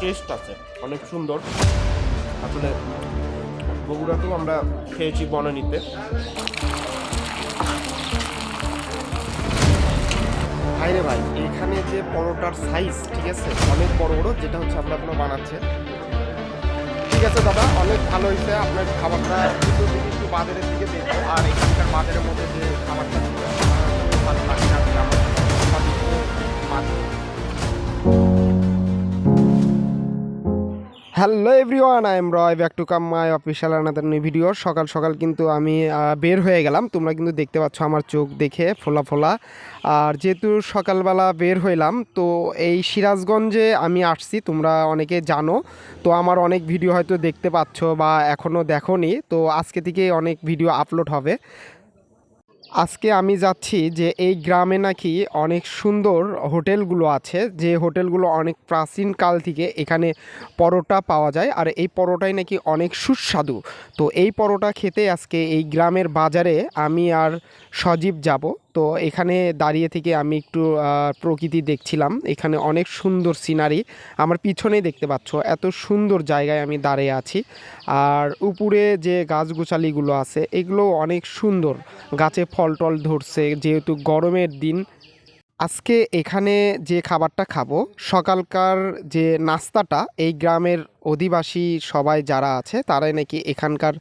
Test আছে, অনেক সুন্দর। আসলে বগুড়াতেও আমরা খেয়েছি বনানীতে। ভাই রে ভাই, এখানে যে পরোটার সাইজ ঠিক আছে? অনেক বড় বড়, যেটা হচ্ছে আপনার কোনো বানাচ্ছে। ঠিক আছে দাদা, অনেক ভালো হয়েছে, আপনার খাবারটা কিন্তু একটু বাজারের দিকে দেখব। আর এখানকার বাজারের মধ্যে যে খাবারটা ভালো লাগছে কি আমার hello everyone, I am Roy, back to come my official another new video. সকাল সকাল কিন্তু আমি বের হয়ে গেলাম। তোমরা কিন্তু দেখতে পাচ্ছ আমার চোখ দেখে ফোলা ফোলা। আর যেহেতু সকালবেলা বের হইলাম, তো এই সিরাজগঞ্জে আমি আসছি, তোমরা অনেকে জানো। তো আমার অনেক ভিডিও হয়তো দেখতে পাচ্ছ বা এখনও দেখোনি। তো আজকে থেকে অনেক ভিডিও আপলোড হবে। আজকে আমি যাচ্ছি যে এই গ্রামে নাকি অনেক সুন্দর হোটেলগুলো আছে, যে হোটেলগুলো অনেক প্রাচীন কাল থেকে এখানে পরোটা পাওয়া যায় আর এই পরোটাই নাকি অনেক সুস্বাদু। তো এই পরোটা খেতে আজকে এই গ্রামের বাজারে আমি আর সজীব যাব। তো এখানে দাঁড়িয়ে থেকে আমি একটু প্রকৃতি দেখছিলাম। এখানে অনেক সুন্দর সিনারি আমার পিছনেই দেখতে পাচ্ছ, এত সুন্দর জায়গায় আমি দাঁড়িয়ে আছি। আর উপরে যে গাছগুছালিগুলো আছে এগুলো অনেক সুন্দর। গাছে ফল টল ধরছে, যেহেতু গরমের দিন আজকে এখানে যে খাবারটা খাব, সকালকার যে নাস্তাটা, এই গ্রামের অধিবাসী সবাই যারা আছে, তারাই নাকি এখানকার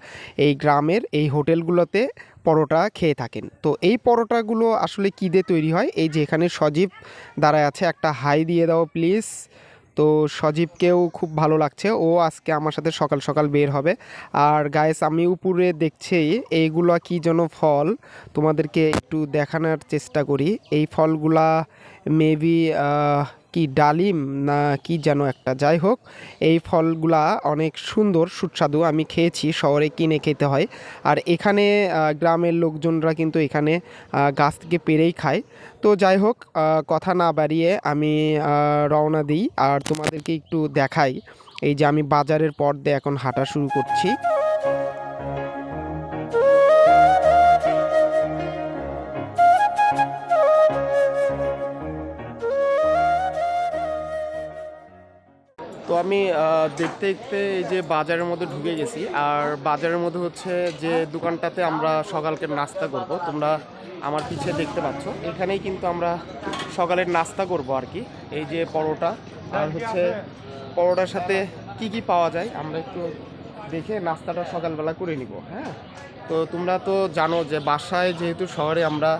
এই গ্রামের এই হোটেলগুলোতে পরোটা খেয়ে থাকেন। তো এই পরোটাগুলো আসলে কী দিয়ে তৈরি হয়? এই যে এখানে সজীব দাঁড়ায় আছে, একটা হাই দিয়ে দাও প্লিজ। তো সজীবকেও খুব ভালো লাগছে। ও আজকে আমার সাথে সকাল সকাল বের হবে। আর গায়েস আমি উপরে দেখছি এইগুলো কি যেন ফল। তোমাদেরকে একটু দেখানোর চেষ্টা করি। এই ফলগুলা মেবি কি ডালিম না কি যেন একটা, যাই হোক, এই ফলগুলা অনেক সুন্দর, সুস্বাদু, আমি খেয়েছি, শহরে কিনে খেতে হয়। আর এখানে গ্রামের লোকজনরা কিন্তু এখানে গাছ থেকে পেরেই খায়। তো যাই হোক কথা না বাড়িয়ে আমি রওনা দিই। আর তোমাদেরকে একটু দেখাই। এই যে আমি বাজারের পর দিয়ে এখন হাঁটা শুরু করছি। তো আমি দেখতে দেখতে এই যে বাজারের মধ্যে ঢুকে গেছি। আর বাজারের মধ্যে হচ্ছে যে দোকানটাতে আমরা সকালকে নাস্তা করব। তোমরা আমার পিছে দেখতে পাচ্ছ। এখানেই কিন্তু আমরা সকালের নাস্তা করব আর কি। এই যে পরোটা আর হচ্ছে পরোটার সাথে কি কি পাওয়া যায়, আমরা একটু দেখে নাস্তাটা সকালবেলা করে নিব হ্যাঁ? তো তোমরা তো জানো যে বাসায় যেহেতু শহরে আমরা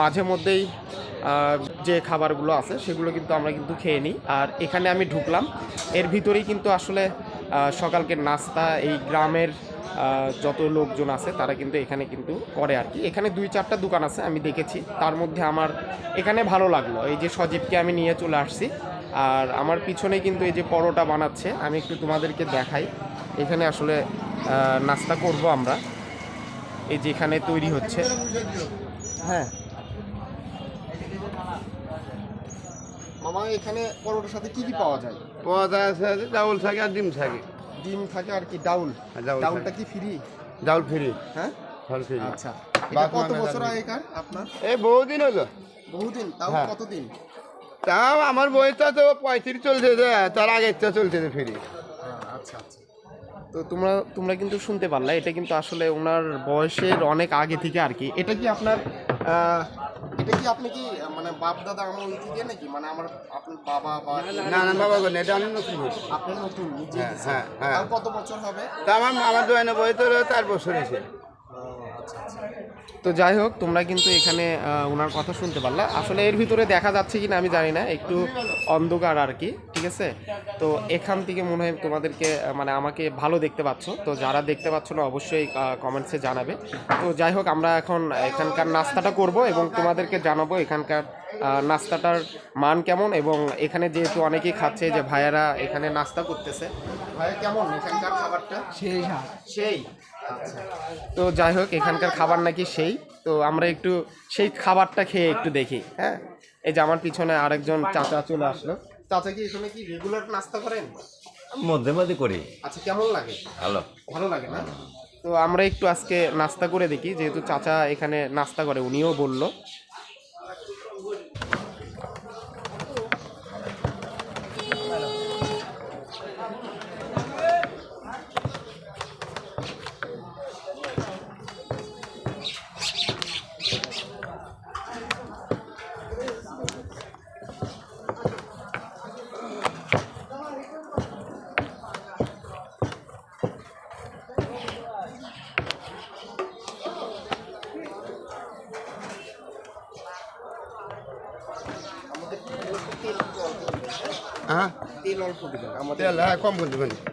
মাঝে মধ্যেই যে খাবারগুলো আছে, সেগুলো কিন্তু আমরা কিন্তু খেয়ে নিই। আর এখানে আমি ঢুকলাম। এর ভিতরেই কিন্তু আসলে সকালকে নাস্তা, এই গ্রামের যত লোকজন আছে, তারা কিন্তু এখানে কিন্তু করে আর কি। এখানে দুই চারটা দোকান আছে, আমি দেখেছি। তার মধ্যে আমার এখানে ভালো লাগল। এই যে সজীবকে আমি নিয়ে চলে আসছি। আর আমার পিছনে কিন্তু এই যে পরোটা বানাচ্ছে, আমি একটু তোমাদেরকে দেখাই। এখানে আসলে নাস্তা করব আমরা। এই যে এখানে তৈরি হচ্ছে। হ্যাঁ। মামা এখানে পরোটার সাথে কি কি পাওয়া যায়? পদ আছে ডাউল থাকে আর ডিম থাকে ডিম থাকে আর কি ডাউল? হ্যাঁ, ডাউল ডাউলটা কি ফ্রি? ডাউল ফ্রি। হ্যাঁ? ফল ফ্রি। আচ্ছা। এটা কত বছর আগেকার আপনার? এই বহুদিন হলো। বহুদিন? তাও হ্যাঁ। কতদিন? তাও আমার বইটা তো পঁয়ত্রিশ চলছে যে তার আগে চলছে ফ্রি। আচ্ছা আচ্ছা। তো তোমরা তোমরা কিন্তু শুনতে পারলা এটা কিন্তু আসলে ওনার বয়সের অনেক আগে থেকে আর কি। এটা কি আপনার এটা কি আপনি কি মানে বাপ দাদা আমল থেকে নাকি? মানে আমার আপনার বাবা বা না না বাবা গো এটা আমি নতুন আপনার নতুন নিজে হ্যাঁ, হ্যাঁ, হ্যাঁ। কত বছর হবে? তা আমার আমার দোয়ানে বই তো চার বছর হয়েছে। তো যাই হোক তোমরা কিন্তু এখানে ওনার কথা শুনতে পারলা। আসলে এর ভিতরে দেখা যাচ্ছে কিনা আমি জানি না একটু অন্ধকার আর কি ঠিক আছে? তো এখান থেকে মনে হয় তোমাদেরকে মানে আমাকে ভালো দেখতে পাচ্ছ। তো যারা দেখতে পাচ্ছ না অবশ্যই কমেন্টসে জানাবে। তো যাই হোক আমরা এখন এখানকার নাস্তাটা করব এবং তোমাদেরকে জানাব এখানকার নাস্তাটার মান কেমন এবং এখানে যেহেতু অনেকেই খাচ্ছে যে ভাইয়ারা এখানে নাস্তা করতেছে। ভাইয়া কেমন এখানকার খাবারটা? সেই সেই। তো যাই হোক এখানকার খাবার নাকি সেই। তো আমরা একটু সেই খাবারটা খেয়ে একটু দেখি হ্যাঁ? এই যে আমার পিছনে আরেকজন চাচা চলে আসলো। চাচা কি এখানে কি রেগুলার নাস্তা করেন? মধ্যে মধ্যে করি। আচ্ছা কেমন লাগে? ভালো। ভালো লাগে না? তো আমরা একটু আজকে নাস্তা করে দেখি যেহেতু চাচা এখানে নাস্তা করে উনিও বলল। তেল অল্প দিবেন আমাদের তেল হ্যাঁ কম করে দেবেন ভাই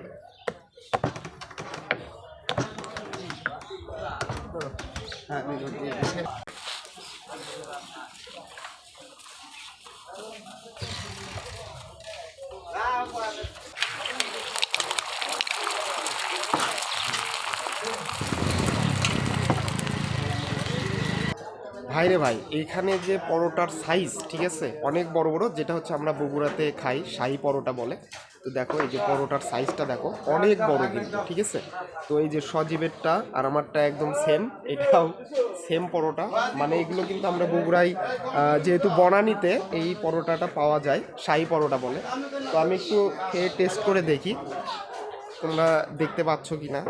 রে ভাই, এখানে যে পরোটার সাইজ ঠিক আছে? অনেক বড় বড়, যেটা হচ্ছে আমরা বগুড়াতে খাই, শাহি পরোটা বলে। তো দেখো, এই যে পরোটার সাইজটা দেখো, অনেক বড় কিন্তু, ঠিক আছে? তো এই যে সজীবেরটা আর আমারটা একদম সেম এটাও সেম পরোটা। মানে এগুলো কিন্তু আমরা বগুড়াই যেহেতু বনানিতে এই পরোটাটা পাওয়া যায়, শাহি পরোটা বলে। তো আমি একটু খেয়ে টেস্ট করে দেখি, তোমরা দেখতে পাচ্ছ কি না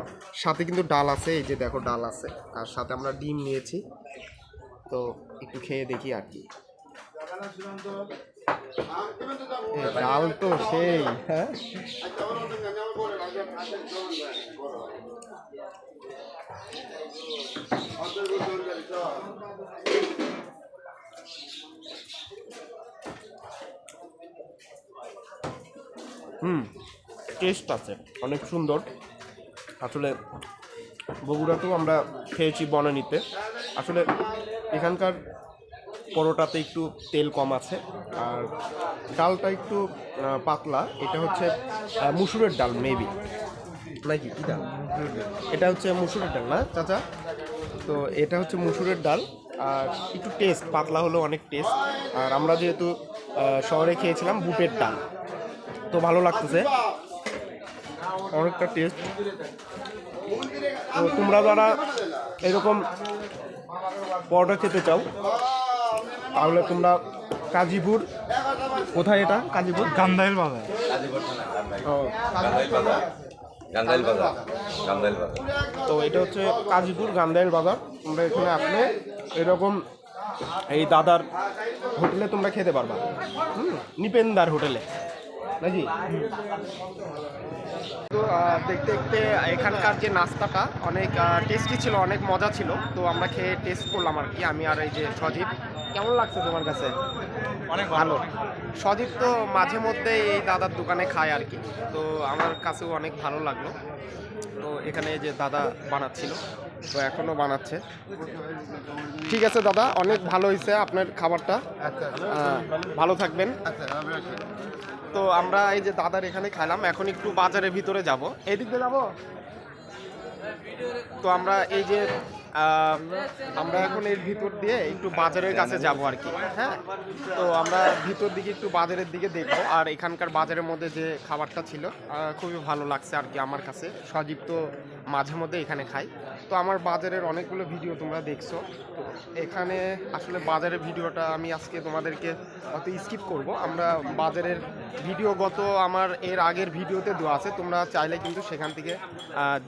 সাথে কিন্তু ডাল আছে, এই যে দেখো, ডাল আছে। আর সাথে আমরা ডিম নিয়েছি। তো একটু খেয়ে দেখি আর কি। ডাল তো সেই হ্যাঁ? হুম টেস্ট আছে, অনেক সুন্দর। আসলে বগুড়াতেও আমরা খেয়েছি বনানীতে। আসলে এখানকার পরোটাতে একটু তেল কম আছে, আর ডালটা একটু পাতলা। এটা হচ্ছে মুসুরের ডাল মেবি নাকি? কি ডাল? এটা হচ্ছে মুসুরের ডাল না, চাচা? তো এটা হচ্ছে মুসুরের ডাল, আর একটু টেস্ট পাতলা হলো অনেক টেস্ট আর আমরা যেহেতু শহরে খেয়েছিলাম বুটের ডাল, তো ভালো লাগতেছে। অনেকটা টেস্ট তো তোমরা যারা এরকম পরোটা খেতে চাও তাহলে তোমরা কাজীপুর কোথায় এটা? কাজীপুর? গান্ধাইল বাজার। গান্ধাইল। বাজার। গান্ধাইল বাজার। বাজার। তো এটা হচ্ছে কাজীপুর গান্ধাইল বাজার। তোমরা এখানে আসলে এরকম এই দাদার হোটেলে তোমরা খেতে পারবা। হুম নিপেন্দার হোটেলে। নাকি? তো দেখতে দেখতে এখানকার যে নাস্তাটা অনেক টেস্টি ছিল অনেক মজা ছিল। তো আমরা খেয়ে টেস্ট করলাম আর কি। আমি আর এই যে সজীব কেমন লাগছে তোমার কাছে? অনেক ভালো। সজীব তো মাঝে মধ্যে এই দাদার দোকানে খায় আর কি। তো আমার কাছেও অনেক ভালো লাগল। তো এখানে যে দাদা বানাচ্ছিল তো এখনও বানাচ্ছে। ঠিক আছে দাদা অনেক ভালো হয়েছে আপনার খাবারটা। ভালো থাকবেন। তো আমরা এই যে দাদার এখানে খাইলাম এখন একটু বাজারের ভিতরে যাব। দিক দিয়ে যাব? তো আমরা এই যে আমরা এখন এর ভিতর দিয়ে একটু বাজারের কাছে যাব আর কি। হ্যাঁ? তো আমরা ভিতর দিকে একটু বাজারের দিকে দেখব। আর এখানকার বাজারের মধ্যে যে খাবারটা ছিল খুবই ভালো লাগছে আর কি আমার কাছে। সজীব তো মাঝে মধ্যে এখানে খাই তো আমার বাজারের অনেকগুলো ভিডিও তোমরা দেখছ। তো এখানে আসলে বাজারের ভিডিওটা আমি আজকে তোমাদেরকে অত স্কিপ করব। আমরা বাজারের ভিডিও গত আমার এর আগের ভিডিওতে দেওয়া আছে। তোমরা চাইলে কিন্তু সেখান থেকে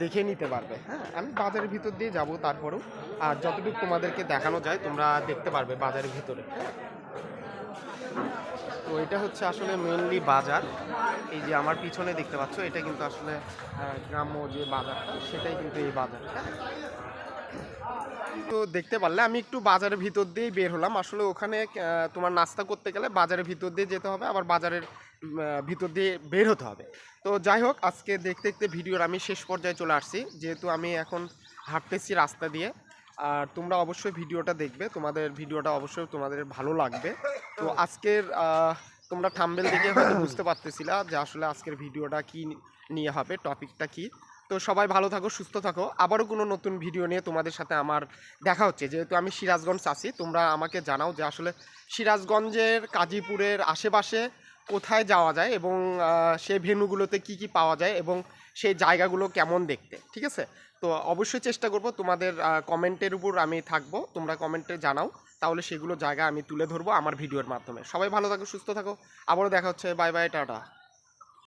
দেখে নিতে পারবে। হ্যাঁ? আমি বাজারের ভিতর দিয়ে যাব, তারপরেও আর যতটুকু তোমাদেরকে দেখানো যায়, তোমরা দেখতে পারবে বাজারের ভিতরে। তো এটা হচ্ছে আসলে মেনলি বাজার। এই যে আমার পিছনে দেখতে পাচ্ছ, এটা কিন্তু আসলে গ্রাম্য যে বাজারটা সেটাই কিন্তু এই বাজার। তো দেখতে পারলে আমি একটু বাজারের ভিতর দিয়েই বের হলাম। আসলে ওখানে তোমার নাস্তা করতে গেলে বাজারের ভিতর দিয়ে যেতে হবে, আবার বাজারের ভিতর দিয়ে বের হতে হবে। তো যাই হোক, আজকে দেখতে দেখতে ভিডিওর আমি শেষ পর্যায়ে চলে আসছি। যেহেতু আমি এখন হাঁটতেছি রাস্তা দিয়ে। আর তোমরা অবশ্যই ভিডিওটা দেখবে। তোমাদের ভিডিওটা অবশ্যই তোমাদের ভালো লাগবে। তো আজকের তোমরা থাম্বেল দেখে হয়তো বুঝতে পারতেছিলা যে আসলে আজকের ভিডিওটা কি নিয়ে হবে, টপিকটা কি। তো সবাই ভালো থাকো, সুস্থ থাকো। আবারও কোনো নতুন ভিডিও নিয়ে তোমাদের সাথে আমার দেখা হচ্ছে। যেহেতু আমি সিরাজগঞ্জ আছি, তোমরা আমাকে জানাও যে আসলে সিরাজগঞ্জের, কাজীপুরের আশেপাশে কোথায় যাওয়া যায় এবং সেই ভেনুগুলোতে কি কি পাওয়া যায় এবং সেই জায়গাগুলো কেমন দেখতে, ঠিক আছে? তো অবশ্যই চেষ্টা করব তোমাদের কমেন্টের উপর আমি থাকব, তোমরা কমেন্টে জানাও, তাহলে সেগুলো জায়গা আমি তুলে ধরবো আমার ভিডিওর মাধ্যমে। সবাই ভালো থাকো, সুস্থ থাকো, আবারও দেখা হচ্ছে, বাই বাই, টাটা।